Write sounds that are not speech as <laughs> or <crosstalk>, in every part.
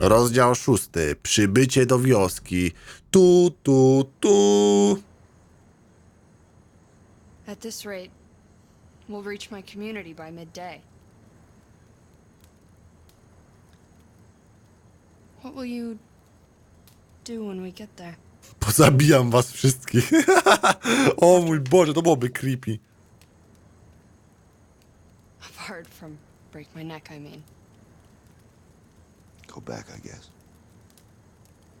Rozdział szósty. Przybycie do wioski. Tu, tu, tu. At this rate, we'll reach my community by midday. What will you do when we get there? Pozabijam was wszystkich. <laughs> o mój Boże, to byłoby creepy. Apart from break my neck, I mean. Go back, I guess.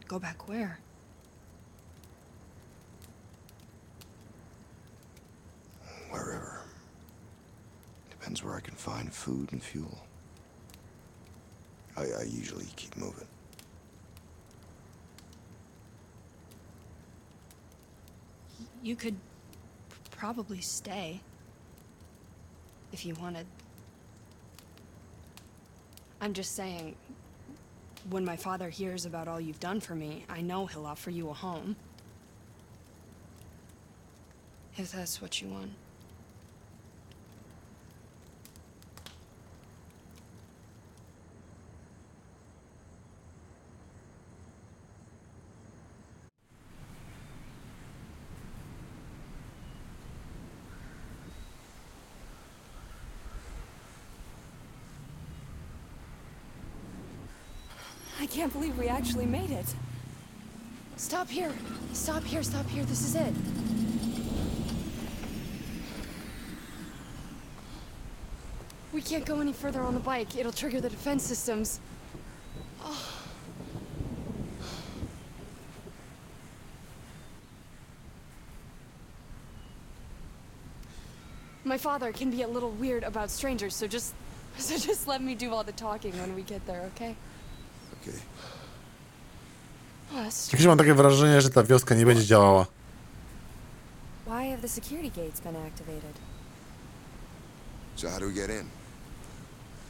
Go back where? Wherever. Depends where I can find food and fuel. I, I usually keep moving. You could probably stay. If you wanted. I'm just saying, when my father hears about all you've done for me, I know he'll offer you a home. If that's what you want. Can't believe we actually made it. Stop here! Stop here, stop here, this is it. We can't go any further on the bike. It'll trigger the defense systems. <sighs> My father can be a little weird about strangers, so just <laughs> so just let me do all the talking when we get there, okay? That's Jakieś mam takie wrażenie, że ta wioska nie będzie działała. Why have the security gates been activated? So how do we get in?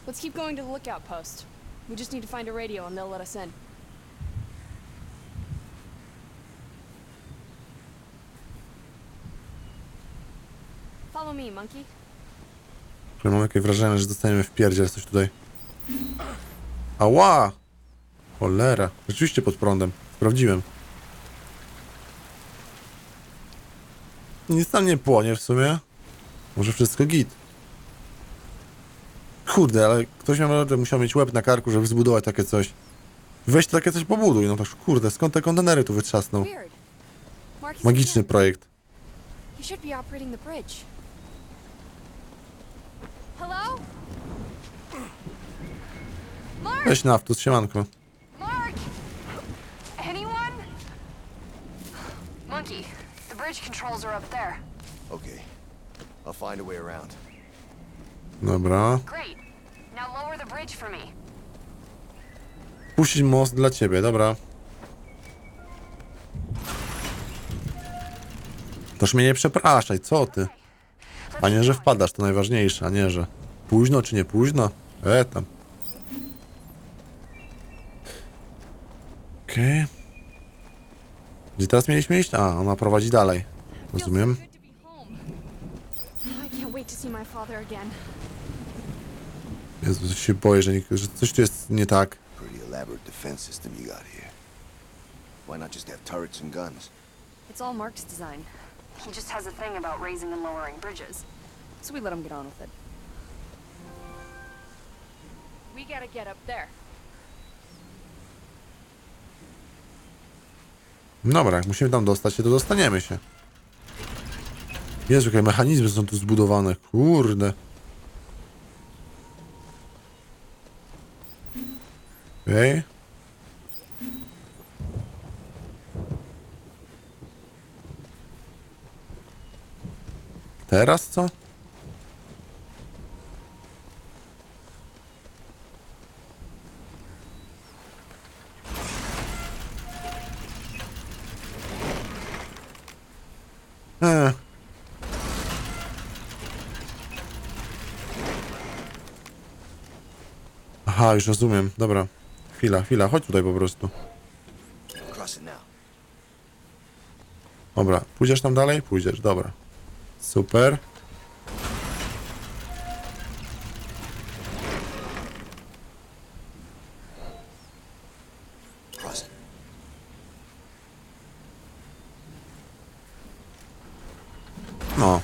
Let's keep going to the lookout post. We just need to find a radio and they'll let us in. Follow me, monkey. Ja mam takie wrażenie, że dostaniemy w pierdziel coś tutaj. Ała! Cholera. Rzeczywiście pod prądem. Sprawdziłem. Nic tam nie płonie w sumie. Może wszystko git. Kurde, ale ktoś miał, naprawdę musiał mieć łeb na karku, żeby zbudować takie coś. Weź takie coś pobuduj. No to kurde, skąd te kontenery tu. Marky's Magiczny projekt. Hello? Weź naftus, siemanko. Mark! Anyone? Monkey, the bridge controls are up there. Okay. I'll find a way around. Dobra. Great. Now lower the bridge for me. Puścić most dla ciebie, dobra. Toż mnie nie przepraszaj, co ty? A nie, że wpadasz, to najważniejsze, a nie, że późno czy nie późno? E tam. Okej. Gdzie teraz mieliśmy iść? A, ona prowadzi dalej. Rozumiem. Jezu, się boję, że, nie, że coś tu jest nie tak. Pretty elaborate defense system you got here. Why not just have turrets and guns? It's all Mark's design. He just has a thing about raising and lowering bridges. So we let him get on with it. We gotta get up there. Dobra, jak musimy tam dostać się, to dostaniemy się. Jezu, jakie mechanizmy są tu zbudowane. Kurde. Okej. Teraz co? Eee. Aha, już rozumiem. Dobra. Chwila, chwila, chodź tutaj po prostu. Dobra, pójdziesz tam dalej? Pójdziesz, dobra. Super. No.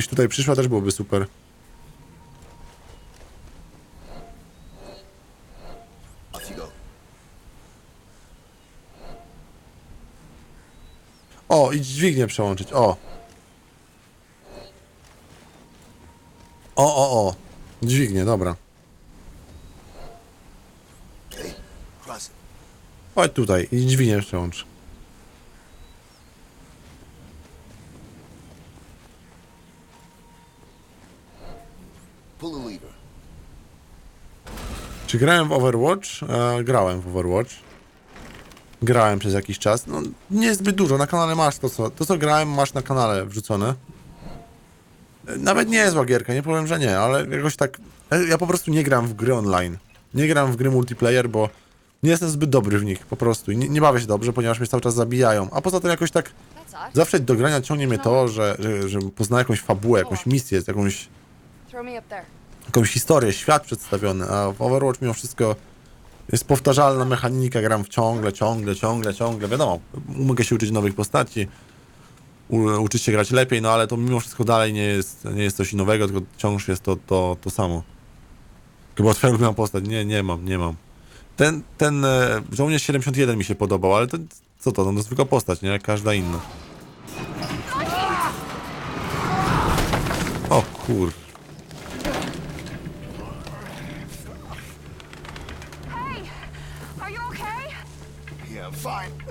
Gdybyś tutaj przyszła, też byłoby super. O, i dźwignię przełączyć, o. O, o, o. Dźwignię, dobra. Chodź tutaj i dźwignię przełącz. Pull the lever. Czy grałem w Overwatch? E, grałem w Overwatch. Grałem przez jakiś czas. No, niezbyt dużo. Na kanale masz to, co. To, co grałem, masz na kanale wrzucone. E, Nawet nie jest zła gierka, nie powiem, że nie, ale jakoś tak. e, Ja po prostu nie gram w gry online. Nie gram w gry multiplayer, bo nie jestem zbyt dobry w nich, po prostu. I nie, nie bawię się dobrze, ponieważ mnie cały czas zabijają. A poza tym jakoś tak. Zawsze do grania ciągnie mnie to, że, że, że jakąś fabułę, jakąś misję, jakąś Jakąś historię, świat przedstawiony, a w Overwatch mimo wszystko jest powtarzalna mechanika, gram w ciągle, ciągle, ciągle, ciągle, wiadomo, mogę się uczyć nowych postaci, u, uczyć się grać lepiej, no ale to mimo wszystko dalej nie jest, nie jest coś nowego, tylko wciąż jest to, to, to samo. Chyba twoja ulubiona postać, nie, nie mam, nie mam. Ten, ten e, Żołnierz 71 mi się podobał, ale to, co to, no zwykła postać, nie, jak każda inna. O kur... Yeah, I'm fine. <sighs>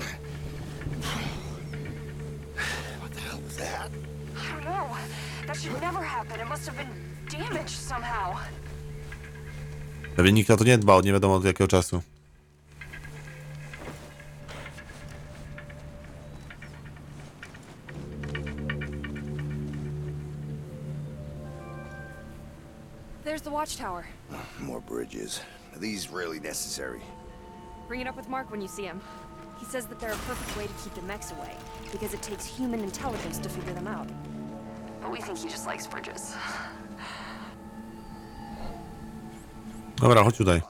What the hell was that? I don't know. That should never happen. It must have been damaged somehow. Pewnie nikt na to nie dba od nie wiadomo od jakiego czasu. There's the watchtower. More bridges. Are these really necessary? Bring it up with Mark when you see him. He says that they're a perfect way to keep the mechs away, because it takes human intelligence to figure them out. But we think he just likes bridges. Dobra, chodź tutaj.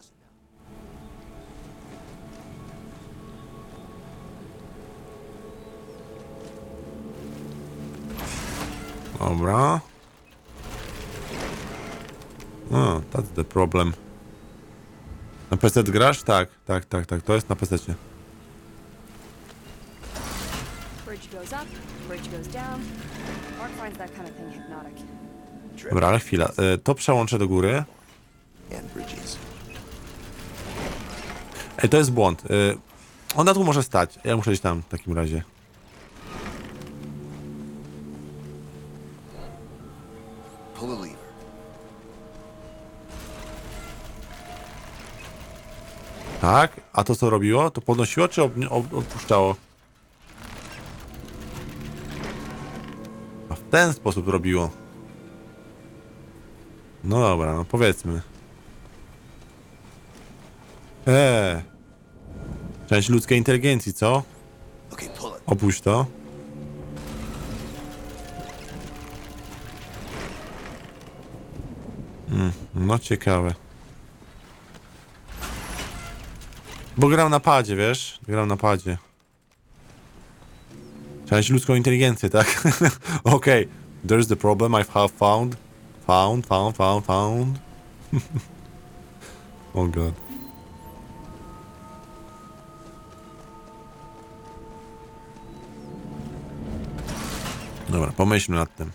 Dobra. O, that's the problem. Na PC grasz? Tak, tak, tak, tak. To jest na PC. Bridge goes up, bridge goes down. Mark finds that kind of thing hypnotic. Dobra, ale chwila. E, To przełączę do góry. Ej, to jest błąd. E, Ona tu może stać. Ja muszę iść tam w takim razie. Pull the lever. Tak? A to co robiło? To podnosiło czy ob- ob- odpuszczało? A w ten sposób robiło. No dobra, no powiedzmy. Eee. Część ludzkiej inteligencji, co? Opuść to. Mm, no ciekawe. Bo gram na padzie, wiesz? Gram na padzie. Część ludzką inteligencję, tak? <laughs> Okej. There's the problem I have found. Found, found, found, found. <laughs> oh god. Dobra, pomyślmy nad tym.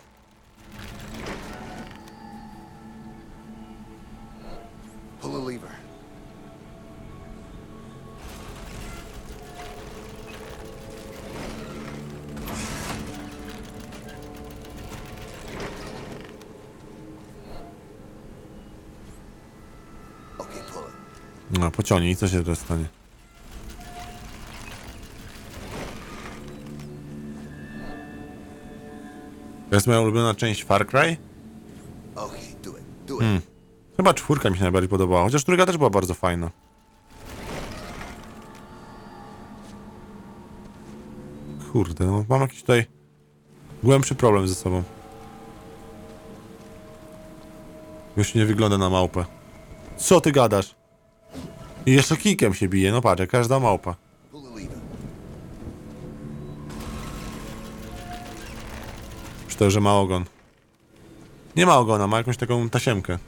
It. Pociągnij i co się teraz stanie? To jest moja ulubiona część Far Cry? It. Chyba czwórka mi się najbardziej podobała, chociaż trójka też była bardzo fajna. Kurde, no mam jakiś tutaj głębszy problem ze sobą. Już nie wygląda na małpę. Co ty gadasz? I jeszcze kikiem się bije, no patrz, każda małpa. Czy to, że ma ogon? Nie ma ogona, ma jakąś taką tasiemkę.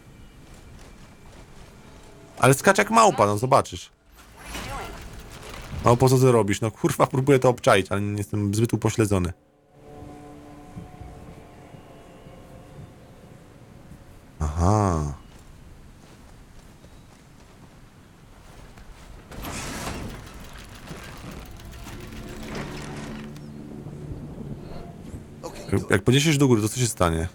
Ale skacz jak małpa, no zobaczysz. No co ty robisz? No kurwa, <laughs> próbuję to obczaić, ale nie jestem zbyt upośledzony. Aha. Jak- podniesiesz do góry, to co się stanie?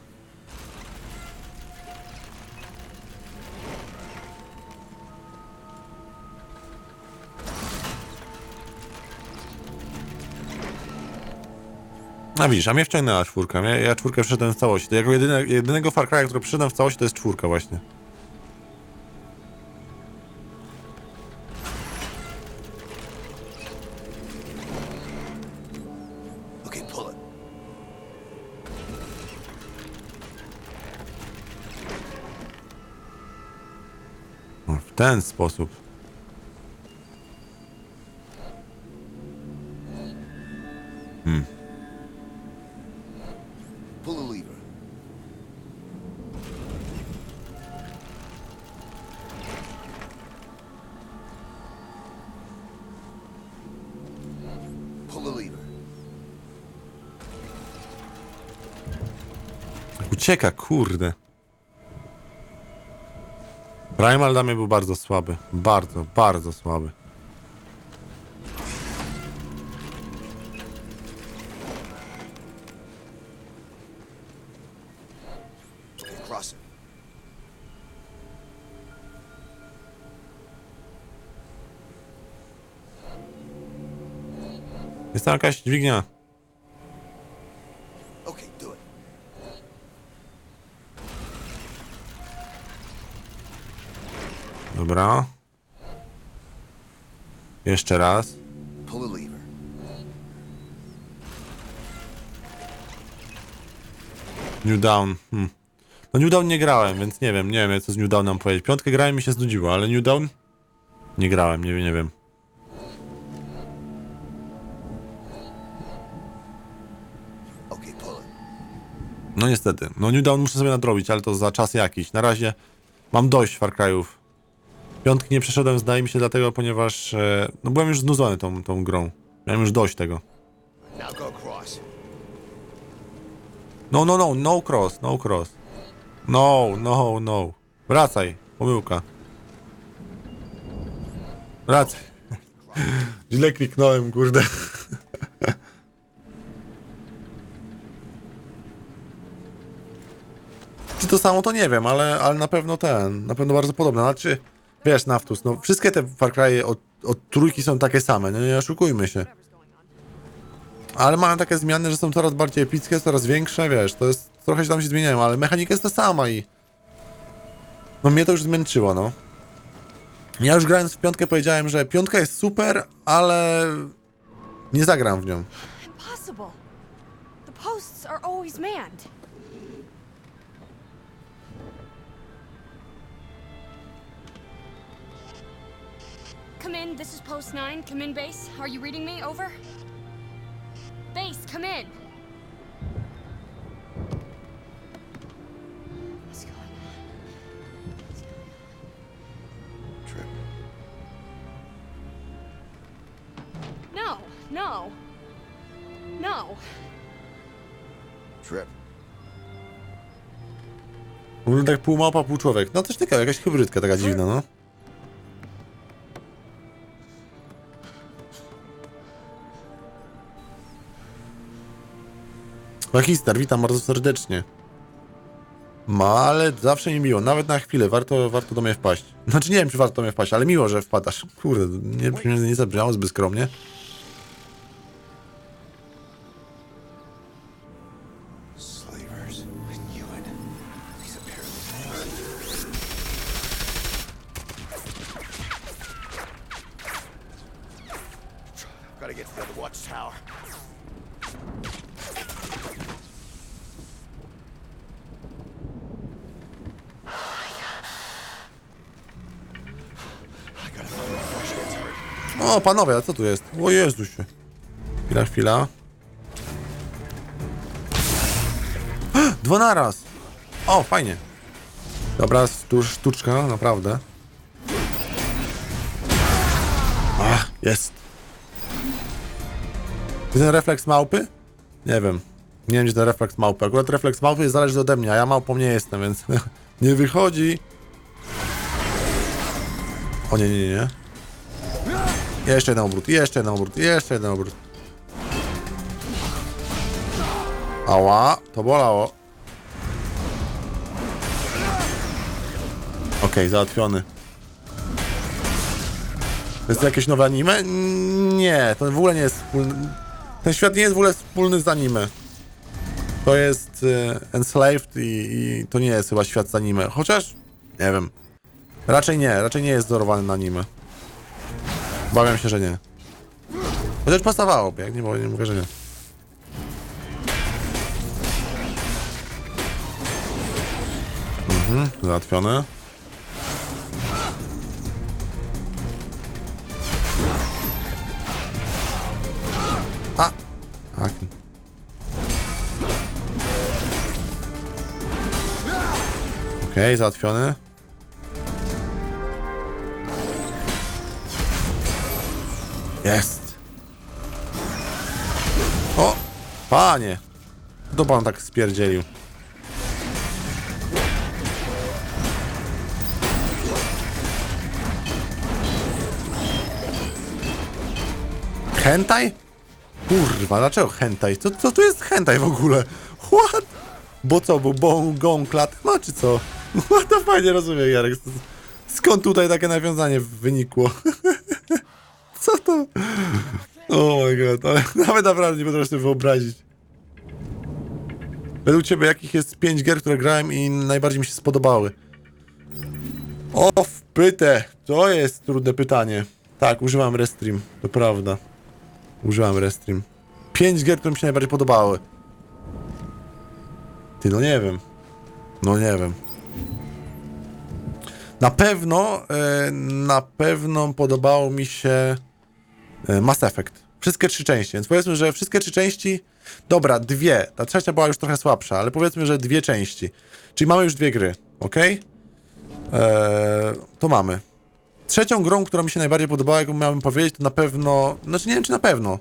A widzisz, a mnie wciągnęła czwórka. Ja, ja czwórkę przeszedłem w całości. To jako jedyne, jedynego Far Cry'a, który przeszedłem w całości, to jest czwórka właśnie. Ten sposób. Lever. Ucieka, kurde. Primal dla mnie był bardzo słaby. Bardzo, bardzo słaby. Jest tam jakaś dźwignia. Okay, do it. Dobra. Jeszcze raz. New Down. Hmm. No New Down nie grałem, więc nie wiem, nie wiem co z New Down nam powiedzieć. Piątkę grałem i mi się znudziło, ale New Down? Nie grałem, nie, nie wiem. Pull it. No niestety. No New Down muszę sobie nadrobić, ale to za czas jakiś. Na razie mam dość Far Cry'ów. Piątki nie przeszedłem, zdaje mi się, dlatego, ponieważ e, no byłem już znudzony tą, tą grą. Miałem już dość tego. No, no, no, no cross, no cross. No, no, no. Wracaj, pomyłka. Wracaj. <laughs> Źle kliknąłem, kurde. <laughs> Czy to samo, to nie wiem, ale, ale na pewno ten, na pewno bardzo podobne. Znaczy, wiesz, Naftus, no wszystkie te Far Cry'e od, od trójki są takie same, no nie oszukujmy się. Ale mają takie zmiany, że są coraz bardziej epickie, coraz większe, wiesz, to jest, trochę się tam się zmieniają, ale mechanika jest ta sama i... No mnie to już zmęczyło, no. Ja już grając w piątkę powiedziałem, że piątka jest super, ale... Nie zagram w nią. Impossible. The posts are always manned. Come this is Post 9. Come in, base. Are you reading me? Over? Base, come in. What's going on? What's going on? Trip. No, no. No. Trip. Wygląda jak pół małpa, pół człowiek. No też taka, jakaś hybrydka taka dziwna, no. Magister, witam bardzo serdecznie. Ma, ale zawsze mi miło, nawet na chwilę, warto, warto do mnie wpaść. Znaczy nie wiem, czy warto do mnie wpaść, ale miło, że wpadasz. Kurde, nie, nie zabrzmiało zbyt skromnie. O, panowie, a co tu jest? O Jezusie. Chwila, chwila. Dwa naraz. O, fajnie. Dobra, stu, sztuczka, naprawdę. Ach, jest. Ten refleks małpy? Nie wiem. Nie wiem, gdzie ten refleks małpy. Akurat refleks małpy zależy ode mnie, a ja małpą nie jestem, więc <laughs> nie wychodzi. O nie, nie, nie. Jeszcze jeden obrót, jeszcze jeden obrót, jeszcze jeden obrót. Ała, to bolało. Okej, załatwiony. To jest jakieś nowe anime? Nie, to w ogóle nie jest wspólny. Ten świat nie jest w ogóle wspólny z anime. To jest y, Enslaved i, i to nie jest chyba świat z anime. Chociaż, nie wiem. Raczej nie, raczej nie jest wzorowany na anime. Bawiam się, że nie. Chociaż pasowałoby, jak nie, mówię- nie mówię, że nie. Mhm, załatwione. A! Tak. Okej, załatwiony. Jest. O! Panie! To pan tak spierdzielił. Hentai? Kurwa, dlaczego hentai? Co, co tu jest hentai w ogóle? What? Bo co, bo bą, gą, klat ma, czy co? <laughs> What the fuck, nie rozumiem, Jarek. Skąd tutaj takie nawiązanie wynikło? <laughs> <laughs> Oh my god, ale <laughs> nawet naprawdę nie potrafię sobie wyobrazić. Według ciebie jakich jest pięć gier, które grałem i najbardziej mi się spodobały? O, wpytę! To jest trudne pytanie. Tak, używam Restream, to prawda. Użyłem Restream. Pięć gier, które mi się najbardziej podobały. Ty, no nie wiem. No nie wiem. Na pewno, e, na pewno podobało mi się Mass Effect. Wszystkie trzy części, więc powiedzmy, że wszystkie trzy części, dobra, dwie. Ta trzecia była już trochę słabsza, ale powiedzmy, że dwie części. Czyli mamy już dwie gry, ok? Eee, to mamy. Trzecią grą, która mi się najbardziej podobała, jakbym miałbym powiedzieć, to na pewno, znaczy nie wiem czy na pewno,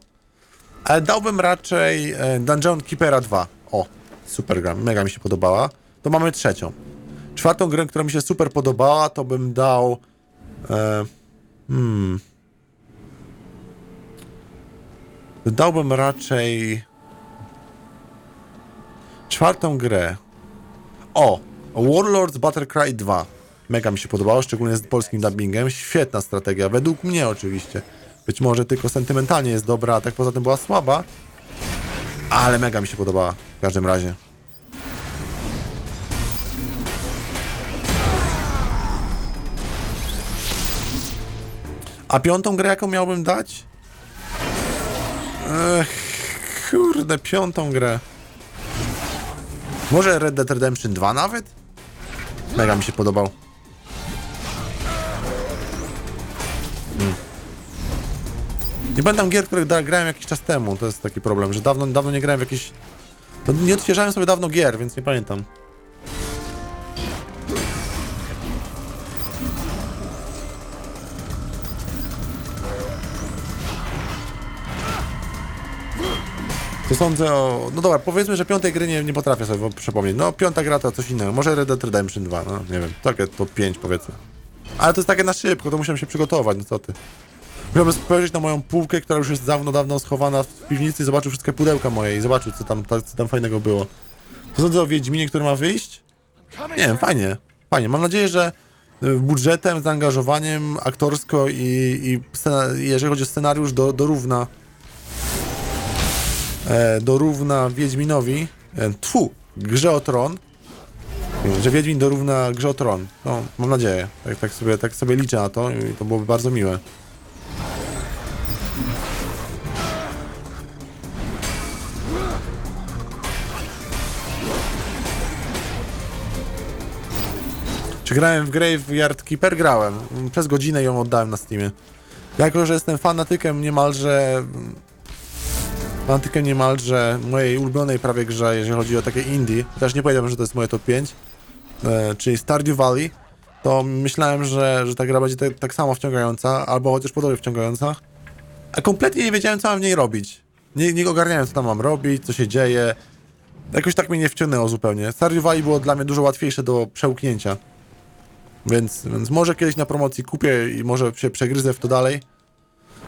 ale dałbym raczej e, Dungeon Keepera 2. O, super gra, mega mi się podobała. To mamy trzecią. Czwartą grę, która mi się super podobała, to bym dał. E, hmm. Dałbym raczej. Czwartą grę. O! Warlords Battlecry 2. Mega mi się podobało, szczególnie z polskim dubbingiem. Świetna strategia, według mnie oczywiście. Być może tylko sentymentalnie jest dobra, a tak poza tym była słaba. Ale mega mi się podobała, w każdym razie. A piątą grę jaką miałbym dać? Ech, kurde, piątą grę. Może Red Dead Redemption 2 nawet? Mega mi się podobał. Mm. Nie pamiętam gier, które grałem jakiś czas temu. To jest taki problem, że dawno, dawno nie grałem w jakieś... To nie odświeżałem sobie dawno gier, więc nie pamiętam. Sądzę o... No dobra, powiedzmy, że piątej gry nie, nie potrafię sobie przypomnieć. No, piąta gra to coś innego. Może Red Dead Redemption 2, no nie wiem. Takie to 5 powiedzmy. Ale to jest takie na szybko, to musiałem się przygotować, no co ty. Musiałbym spojrzeć na moją półkę, która już jest dawno, dawno schowana w piwnicy i zobaczył wszystkie pudełka moje i zobaczył, co tam, co tam fajnego było. To sądzę o Wiedźminie, który ma wyjść? Nie wiem, fajnie. Fajnie. Mam nadzieję, że y, budżetem, zaangażowaniem aktorsko i, i jeżeli chodzi o scenariusz, do, dorówna e, dorówna Wiedźminowi, e, tfu, Grze o Tron, że Wiedźmin dorówna Grze o Tron. No, mam nadzieję. Tak, tak, sobie, tak sobie liczę na to i to byłoby bardzo miłe. Czy grałem w Graveyard Keeper? Grałem. Przez godzinę ją oddałem na Steamie. Jako, że jestem fanatykiem niemalże... Fanatykiem niemalże mojej ulubionej prawie grze, jeżeli chodzi o takie indie, też nie powiedziałbym, że to jest moje top 5, e, czyli Stardew Valley, to myślałem, że, że ta gra będzie tak, tak samo wciągająca, albo chociaż podobnie wciągająca, a kompletnie nie wiedziałem, co mam w niej robić. Nie, nie ogarniałem, co tam mam robić, co się dzieje. Jakoś tak mnie nie wciągnęło zupełnie. Stardew Valley było dla mnie dużo łatwiejsze do przełknięcia. Więc, więc może kiedyś na promocji kupię i może się przegryzę w to dalej.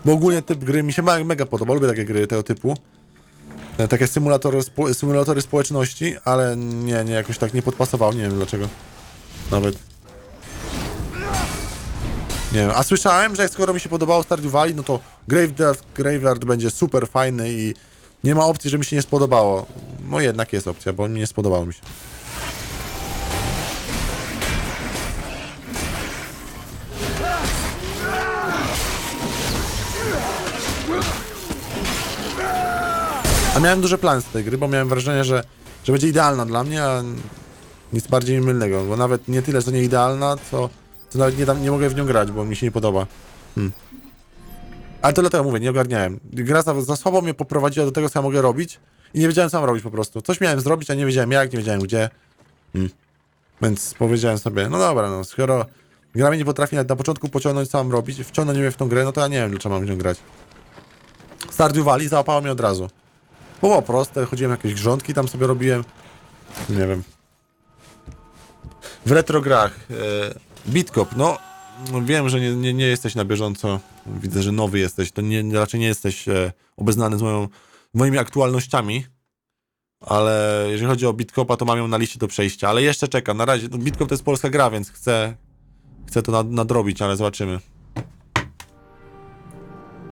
Bo ogólnie typ gry mi się me- mega podoba, lubię takie gry tego typu. E, Takie symulatory, spo, symulatory społeczności, ale nie, nie, jakoś tak nie podpasował, nie wiem dlaczego. Nawet. Nie wiem, a słyszałem, że jak skoro mi się podobało Stardew Valley, no to Graveyard, Graveyard będzie super fajny i nie ma opcji, że mi się nie spodobało. No jednak jest opcja, bo nie spodobało mi się. Miałem duże plany z tej gry, bo miałem wrażenie, że, że będzie idealna dla mnie, a nic bardziej mylnego, bo nawet nie tyle, że nie idealna, co, co nawet nie, nie mogę w nią grać, bo mi się nie podoba. Hmm. Ale to dlatego mówię, nie ogarniałem. Gra za, za słabo mnie poprowadziła do tego, co ja mogę robić i nie wiedziałem, co mam robić po prostu. Coś miałem zrobić, a nie wiedziałem jak, nie wiedziałem gdzie. Hmm. Więc powiedziałem sobie, no dobra, no skoro gra mnie nie potrafi nawet na początku pociągnąć, co mam robić, wciągnąć mnie w tą grę, no to ja nie wiem, dlaczego mam w nią grać. Stardew Valley załapało mnie od razu. Było proste, chodziłem jakieś grządki, tam sobie robiłem. Nie wiem. W retrograch. E, Bitkop, no wiem, że nie, nie, nie jesteś na bieżąco. Widzę, że nowy jesteś. To nie, raczej nie jesteś e, obeznany z moją, moimi aktualnościami. Ale jeżeli chodzi o Bitkopa, to mam ją na liście do przejścia. Ale jeszcze czekam. Na razie no, Bitkop to jest polska gra, więc chcę, chcę to nad, nadrobić, ale zobaczymy.